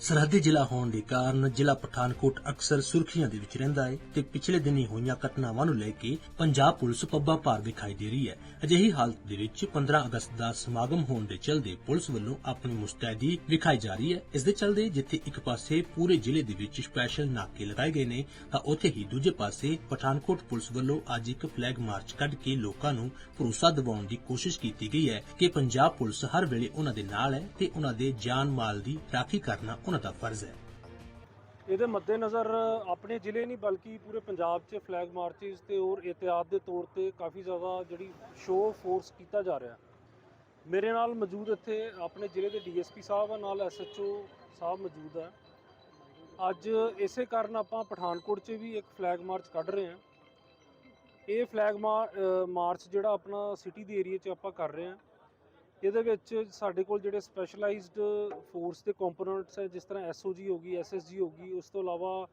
ਸਰਹੱਦੀ ਜ਼ਿਲ੍ਹਾ ਹੋਣ ਦੇ ਕਾਰਨ ਜ਼ਿਲ੍ਹਾ ਪਠਾਨਕੋਟ ਅਕਸਰ ਸੁਰਖੀਆਂ ਦੇ ਵਿੱਚ ਰਹਿੰਦਾ ਹੈ ਤੇ ਪਿਛਲੇ ਦਿਨੀ ਹੋਈਆਂ ਘਟਨਾਵਾਂ ਨੂੰ ਲੈ ਕੇ ਪੰਜਾਬ ਪੁਲਿਸ ਪੱਬਾਂ ਭਾਰ ਵਿਖਾਈ ਦੇ ਰਹੀ ਹੈ। ਅਜਿਹੀ ਹਾਲਤ ਦੇ ਵਿੱਚ 15 ਅਗਸਤ ਦਾ ਸਮਾਗਮ ਹੋਣ ਦੇ ਚਲਦੇ ਪੁਲਿਸ ਵੱਲੋਂ ਆਪਣੀ ਮੁਸਤੈਦੀ ਵਿਖਾਈ ਜਾ ਰਹੀ ਹੈ। ਇਸ ਦੇ ਚਲਦੇ ਜਿੱਥੇ ਇੱਕ ਪਾਸੇ ਪੂਰੇ ਜ਼ਿਲ੍ਹੇ ਦੇ ਵਿੱਚ ਸਪੈਸ਼ਲ ਨਾਕੇ ਲਗਾਏ ਗਏ ਨੇ, ਤਾਂ ਉੱਥੇ ਹੀ ਦੂਜੇ ਪਾਸੇ ਪਠਾਨਕੋਟ ਪੁਲਿਸ ਵੱਲੋਂ ਅੱਜ ਇੱਕ ਫਲੈਗ ਮਾਰਚ ਕੱਢ ਕੇ ਲੋਕਾਂ ਨੂੰ ਭਰੋਸਾ ਦਿਵਾਉਣ ਦੀ ਕੋਸ਼ਿਸ਼ ਕੀਤੀ ਗਈ ਹੈ ਕਿ ਪੰਜਾਬ ਪੁਲਿਸ ਹਰ ਵੇਲੇ ਉਹਨਾਂ ਦੇ ਨਾਲ ਹੈ ਤੇ ਉਹਨਾਂ ਦੇ ਜਾਨ ਮਾਲ ਦੀ ਰਾਖੀ ਕਰਨਾ ਉਹਨਾਂ ਦਾ ਫਰਜ਼ ਹੈ। ਇਹਦੇ ਮੱਦੇਨਜ਼ਰ ਆਪਣੇ ਜ਼ਿਲ੍ਹੇ ਨਹੀਂ, ਬਲਕਿ ਪੂਰੇ ਪੰਜਾਬ 'ਚ ਫਲੈਗ ਮਾਰਚਸ ਤੇ ਹੋਰ ਇਤਿਆਦ ਦੇ ਤੌਰ ਤੇ ਕਾਫੀ ਜ਼ਿਆਦਾ ਜਿਹੜੀ ਸ਼ੋਅ ਫੋਰਸ ਕੀਤਾ ਜਾ ਰਿਹਾ। ਮੇਰੇ ਨਾਲ ਮੌਜੂਦ ਇੱਥੇ ਆਪਣੇ ਜ਼ਿਲ੍ਹੇ ਦੇ ਡੀਐਸਪੀ ਸਾਹਿਬ ਆ, ਨਾਲ ਐਸਐਚਓ ਸਾਹਿਬ ਮੌਜੂਦ ਹੈ ਅੱਜ ਇਸੇ ਕਾਰਨ ਆਪਾਂ ਪਠਾਨਕੋਟ 'ਚ ਵੀ ਇੱਕ ਫਲੈਗ ਮਾਰਚ ਕੱਢ ਰਹੇ ਹਾਂ। ਇਹ ਫਲੈਗ ਮਾਰਚ ਜਿਹੜਾ ਆਪਣਾ ਸਿਟੀ ਦੇ ਏਰੀਆ 'ਚ ਆਪਾਂ ਕਰ ਰਹੇ ਹਾਂ। ਇਹਦੇ ਵਿੱਚ ਸਾਡੇ ਕੋਲ ਜਿਹੜੇ ਸਪੈਸ਼ਲਾਈਜ਼ਡ ਫੋਰਸ ਦੇ ਕੰਪੋਨੈਂਟਸ ਹੈ, ਜਿਸ ਤਰ੍ਹਾਂ ਐਸਓਜੀ ਹੋ ਗਈ ਐਸਐਸਜੀ ਹੋ ਗਈ, ਉਸ ਤੋਂ ਇਲਾਵਾ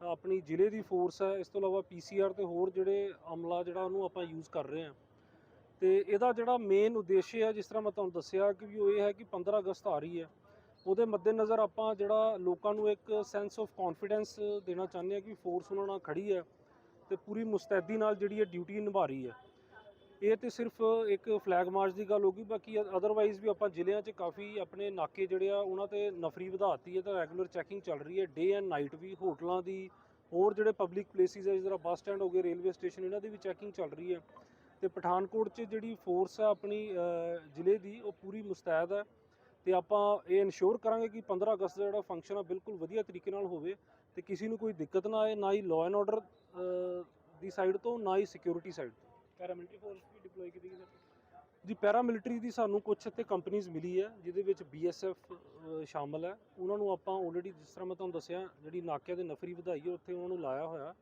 ਆਪਣੀ ਜ਼ਿਲ੍ਹੇ ਦੀ ਫੋਰਸ ਹੈ, ਇਸ ਤੋਂ ਇਲਾਵਾ ਪੀਸੀਆਰ ਤੇ ਹੋਰ ਜਿਹੜੇ ਅਮਲਾ ਜਿਹੜਾ ਉਹਨੂੰ ਆਪਾਂ ਯੂਜ਼ ਕਰ ਰਹੇ ਹਾਂ। ਤੇ ਇਹਦਾ ਜਿਹੜਾ ਮੇਨ ਉਦੇਸ਼ ਹੈ, ਜਿਸ ਤਰ੍ਹਾਂ ਮੈਂ ਤੁਹਾਨੂੰ ਦੱਸਿਆ ਕਿ ਵੀ ਉਹ ਇਹ ਹੈ ਕਿ 15 ਅਗਸਤ ਆ ਰਹੀ ਹੈ। ਉਹਦੇ ਮੱਦੇਨਜ਼ਰ ਆਪਾਂ ਜਿਹੜਾ ਲੋਕਾਂ ਨੂੰ ਇੱਕ ਸੈਂਸ ਆਫ ਕੌਨਫੀਡੈਂਸ ਦੇਣਾ ਚਾਹੁੰਦੇ ਹਾਂ ਕਿ ਫੋਰਸ ਉਹਨਾਂ ਨਾਲ ਖੜੀ ਹੈ ਤੇ ਪੂਰੀ ਮੁਸਤੈਦੀ ਨਾਲ ਜਿਹੜੀ ਇਹ ਡਿਊਟੀ ਨਿਭਾ ਰਹੀ ਹੈ। ਇਹ ਤੇ ਸਿਰਫ ਇੱਕ ਫਲੈਗ ਮਾਰਚ ਦੀ ਗੱਲ ਹੋਗੀ ਬਾਕੀ ਅਦਰਵਾਈਜ਼ ਵੀ ਆਪਾਂ ਜ਼ਿਲ੍ਹਿਆਂ 'ਚ ਕਾਫੀ ਆਪਣੇ ਨਾਕੇ ਜਿਹੜੇ ਆ, ਉਹਨਾਂ ਤੇ ਨਫਰੀ ਵਧਾਤੀ ਹੈ, ਤਾਂ ਰੈਗੂਲਰ ਚੈਕਿੰਗ ਚੱਲ ਰਹੀ ਹੈ ਡੇ ਐਂਡ ਨਾਈਟ ਵੀ ਹੋਟਲਾਂ ਦੀ ਹੋਰ ਜਿਹੜੇ ਪਬਲਿਕ ਪਲੇਸਿਸ ਹੈ ਜਿਸ ਤਰ੍ਹਾਂ ਬੱਸ ਸਟੈਂਡ ਹੋ ਗਏ ਰੇਲਵੇ ਸਟੇਸ਼ਨ ਇਹਨਾਂ ਦੀ ਵੀ ਚੈਕਿੰਗ ਚੱਲ ਰਹੀ ਹੈ। ਤੇ ਪਠਾਨਕੋਟ 'ਚ ਜਿਹੜੀ ਫੋਰਸ ਹੈ ਆਪਣੀ ਜ਼ਿਲ੍ਹੇ ਦੀ, ਉਹ ਪੂਰੀ ਮੁਸਤੈਦ ਹੈ। ਤੇ ਆਪਾਂ ਇਹ ਇਨਸ਼ੋਰ ਕਰਾਂਗੇ ਕਿ 15 ਅਗਸਤ ਦਾ ਜਿਹੜਾ ਫੰਕਸ਼ਨ ਆ, ਬਿਲਕੁਲ ਵਧੀਆ ਤਰੀਕੇ ਨਾਲ ਹੋਵੇ ਤੇ ਕਿਸੇ ਨੂੰ ਕੋਈ ਦਿੱਕਤ ਨਾ ਆਏ, ਨਾ ਹੀ ਲਾਅ ਐਂਡ ਆਰਡਰ ਦੀ ਸਾਈਡ ਤੋਂ, ਨਾ ਹੀ ਸਿਕਿਉਰਿਟੀ ਸਾਈਡ ਤੋਂ। ਪੈਰਾਮਿਲਟਰੀ ਫੋਰਸ ਵੀ ਡਿਪਲੋਏ ਕੀਤੀ ਗਈ ਜੀ ਪੈਰਾਮਿਲਟਰੀ ਦੀ ਸਾਨੂੰ ਕੁਝ ਇੱਥੇ ਕੰਪਨੀਆਂ ਮਿਲੀ ਹੈ ਜਿਹਦੇ ਵਿੱਚ ਬੀਐਸਐਫ ਸ਼ਾਮਲ ਹੈ। ਉਹਨਾਂ ਨੂੰ ਆਪਾਂ ਆਲਰੇਡੀ ਜਿਸ ਤਰ੍ਹਾਂ ਮੈਂ ਤੁਹਾਨੂੰ ਦੱਸਿਆ ਜਿਹੜੀ ਨਾਕਿਆਂ ਦੇ ਨਫਰੀ ਵਧਾਈ ਹੈ ਉੱਥੇ ਉਹਨਾਂ ਨੂੰ ਲਾਇਆ ਹੋਇਆ।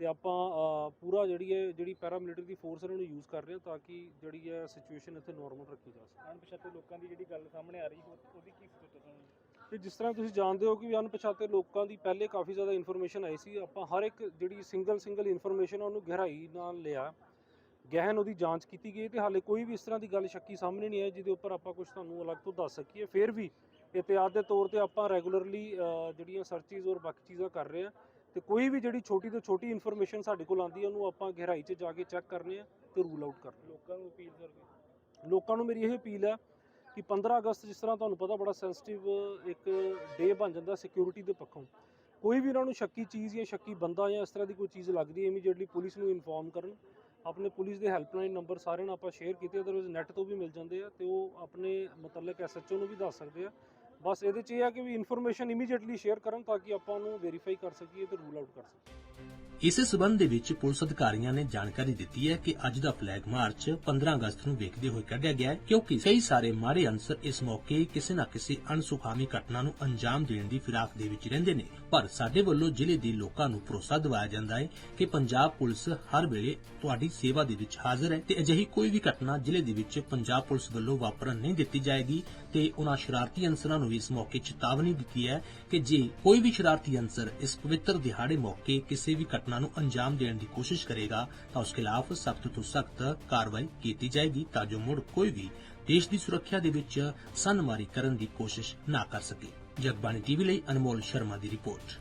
ਤੇ ਆਪਾਂ ਪੂਰਾ ਜਿਹੜੀ ਹੈ ਜਿਹੜੀ ਪੈਰਾਮਿਲਟਰੀ ਦੀ ਫੋਰਸ ਇਹਨਾਂ ਨੂੰ ਯੂਜ਼ ਕਰ ਰਹੇ ਹਾਂ ਤਾਂ ਕਿ ਜਿਹੜੀ ਹੈ ਸਿਚੁਏਸ਼ਨ ਇੱਥੇ ਨਾਰਮਲ ਰੱਖੀ ਜਾ ਸਕੇ। ਅਣਪਛਾਤੇ ਲੋਕਾਂ ਦੀ ਜਿਹੜੀ ਗੱਲ ਸਾਹਮਣੇ ਆ ਰਹੀ ਉਹਦੀ ਕੀ ਸਿਚੁਏਸ਼ਨ ਹੈ ਤੇ ਜਿਸ ਤਰ੍ਹਾਂ ਤੁਸੀਂ ਜਾਣਦੇ ਹੋ ਕਿ ਅਣਪਛਾਤੇ ਲੋਕਾਂ ਦੀ ਪਹਿਲੇ ਕਾਫੀ ਜ਼ਿਆਦਾ ਇਨਫੋਰਮੇਸ਼ਨ ਆਈ ਸੀ ਆਪਾਂ ਹਰ ਇੱਕ ਜਿਹੜੀ ਸਿੰਗਲ ਸਿੰਗਲ ਇਨਫੋਰਮੇਸ਼ਨ ਉਹਨੂੰ ਗਹਿਰਾਈ ਨਾਲ ਲਿਆ। ਗਹਿਨ ਉਹਦੀ ਜਾਂਚ ਕੀਤੀ ਗਈ ਤੇ ਹਾਲੇ ਕੋਈ ਵੀ ਇਸ ਤਰ੍ਹਾਂ ਦੀ ਗੱਲ ਸ਼ੱਕੀ ਸਾਹਮਣੇ ਨਹੀਂ ਆਈ ਜਿਹਦੇ ਉੱਪਰ ਆਪਾਂ ਕੁਝ ਤੁਹਾਨੂੰ ਅਲੱਗ ਤੋਂ ਦੱਸ ਸਕੀਏ। ਫਿਰ ਵੀ ਇਤਿਆਦ ਦੇ ਤੌਰ ਤੇ ਆਪਾਂ ਰੈਗੂਲਰਲੀ ਜਿਹੜੀਆਂ ਸਰਚਿਸ ਔਰ ਬਾਕੀ ਚੀਜ਼ਾਂ ਕਰ ਰਹੇ ਹਾਂ ਤੇ ਕੋਈ ਵੀ ਜਿਹੜੀ ਛੋਟੀ ਤੋਂ ਛੋਟੀ ਇਨਫੋਰਮੇਸ਼ਨ ਸਾਡੇ ਕੋਲ ਆਉਂਦੀ ਹੈ ਉਹਨੂੰ ਆਪਾਂ ਗਹਿਰਾਈ 'ਚ ਜਾ ਕੇ ਚੈੱਕ ਕਰਨੇ ਆ ਤੇ ਰੂਲ ਆਊਟ ਕਰਨੇ ਲੋਕਾਂ ਨੂੰ ਅਪੀਲ ਕਰਦੇ ਲੋਕਾਂ ਨੂੰ ਮੇਰੀ ਇਹ ਅਪੀਲ ਹੈ ਕਿ 15 ਅਗਸਤ ਜਿਸ ਤਰ੍ਹਾਂ ਤੁਹਾਨੂੰ ਪਤਾ ਬੜਾ ਸੈਂਸਿਟਿਵ ਇੱਕ ਡੇ ਬਣ ਜਾਂਦਾ ਸਿਕਿਉਰਿਟੀ ਦੇ ਪੱਖੋਂ। ਕੋਈ ਵੀ ਉਹਨਾਂ ਨੂੰ ਸ਼ੱਕੀ ਚੀਜ਼ ਜਾਂ ਸ਼ੱਕੀ ਬੰਦਾ ਜਾਂ ਇਸ ਤਰ੍ਹਾਂ ਦੀ ਕੋਈ ਚੀਜ਼ ਲੱਗਦੀ ਹੈ ਇਮੀਡੀਏਟਲੀ ਪੁਲਿਸ ਨੂੰ ਇਨਫੋਰਮ ਕਰਨ। ਆਪਣੇ ਪੁਲਿਸ ਦੇ ਹੈਲਪਲਾਈਨ ਨੰਬਰ ਸਾਰਿਆਂ ਨੂੰ ਆਪਾਂ ਸ਼ੇਅਰ ਕੀਤੇ ਅਦਰਵਾਈਜ਼ ਨੈਟ ਤੋਂ ਵੀ ਮਿਲ ਜਾਂਦੇ ਆ ਤੇ ਉਹ ਆਪਣੇ ਮੁਤਲਕ ਐਸਐਚਓ ਨੂੰ ਵੀ ਦੱਸ ਸਕਦੇ ਆ। ਬਸ ਇਹਦੇ 'ਚ ਇਹ ਆ ਕਿ ਵੀ ਇਨਫੋਰਮੇਸ਼ਨ ਇਮੀਡੀਏਟਲੀ ਸ਼ੇਅਰ ਕਰਨ ਤਾਂ ਕਿ ਆਪਾਂ ਉਹਨੂੰ ਵੈਰੀਫਾਈ ਕਰ ਸਕੀਏ ਤੇ ਰੂਲ ਆਊਟ ਕਰ ਸਕੀਏ। ਇਸੇ ਸਬੰਧ ਦੇ ਵਿੱਚ ਪੁਲਿਸ ਅਧਿਕਾਰੀਆਂ ਨੇ ਜਾਣਕਾਰੀ ਦਿੱਤੀ ਹੈ ਕਿ ਅੱਜ ਦਾ ਫਲੈਗ ਮਾਰਚ 15 ਅਗਸਤ ਨੂੰ ਵੇਖਦੇ ਹੋਏ ਕੱਢਿਆ ਗਿਆ ਹੈ, ਕਿਉਂਕਿ ਕਈ ਸਾਰੇ ਮਾੜੇ ਅਨਸਰ ਇਸ ਮੌਕੇ ਕਿਸੇ ਨਾ ਕਿਸੇ ਅਣਸੁਖਾਵੀ ਘਟਨਾ ਨੂੰ ਅੰਜਾਮ ਦੇਣ ਦੀ ਫਿਰਾਕ ਦੇ ਵਿੱਚ ਰਹਿੰਦੇ ਨੇ। ਪਰ ਸਾਡੇ ਵੱਲੋਂ ਜ਼ਿਲ੍ਹੇ ਦੇ ਲੋਕਾਂ ਨੂੰ ਭਰੋਸਾ ਦਿਵਾਇਆ ਜਾਂਦਾ ਹੈ ਕਿ ਪੰਜਾਬ ਪੁਲਿਸ ਹਰ ਵੇਲੇ ਤੁਹਾਡੀ ਸੇਵਾ ਦੇ ਵਿੱਚ ਹਾਜ਼ਰ ਹੈ ਤੇ ਅਜਿਹੀ ਕੋਈ ਵੀ ਘਟਨਾ ਜ਼ਿਲ੍ਹੇ ਦੇ ਵਿੱਚ ਪੰਜਾਬ ਪੁਲਿਸ ਵੱਲੋਂ ਵਾਪਰਨ ਨਹੀਂ ਦਿੱਤੀ ਜਾਏਗੀ ਤੇ ਉਹਨਾਂ ਸ਼ਰਾਰਤੀ ਅਨਸਰਾਂ ਨੂੰ ਵੀ ਇਸ ਮੌਕੇ ਚੇਤਾਵਨੀ ਦਿੱਤੀ ਹੈ ਕਿ ਜੇ ਕੋਈ ਵੀ ਸ਼ਰਾਰਤੀ ਅਨਸਰ ਇਸ ਪਵਿੱਤਰ ਦਿਹਾੜੇ ਮੌਕੇ ਕਿਸੇ ਵੀ ਘਟਨਾ ਘਟਨਾ ਨੂੰ ਅੰਜਾਮ ਦੇਣ ਦੀ ਕੋਸ਼ਿਸ਼ ਕਰੇਗਾ, ਤਾਂ ਉਸ ਖਿਲਾਫ ਸਖਤ ਤੋਂ ਸਖਤ ਕਾਰਵਾਈ ਕੀਤੀ ਜਾਏਗੀ ਤਾਂ ਜੋ ਮੁੜ ਕੋਈ ਵੀ ਦੇਸ਼ ਦੀ ਸੁਰੱਖਿਆ ਦੇ ਵਿੱਚ ਸਨਮਾਰੀ ਕਰਨ ਦੀ ਕੋਸ਼ਿਸ਼ ਨਾ ਕਰ ਸਕੇ। ਜਗਬਾਣੀ ਟੀਵੀ ਲਈ ਅਨਮੋਲ ਸ਼ਰਮਾ ਦੀ ਰਿਪੋਰਟ।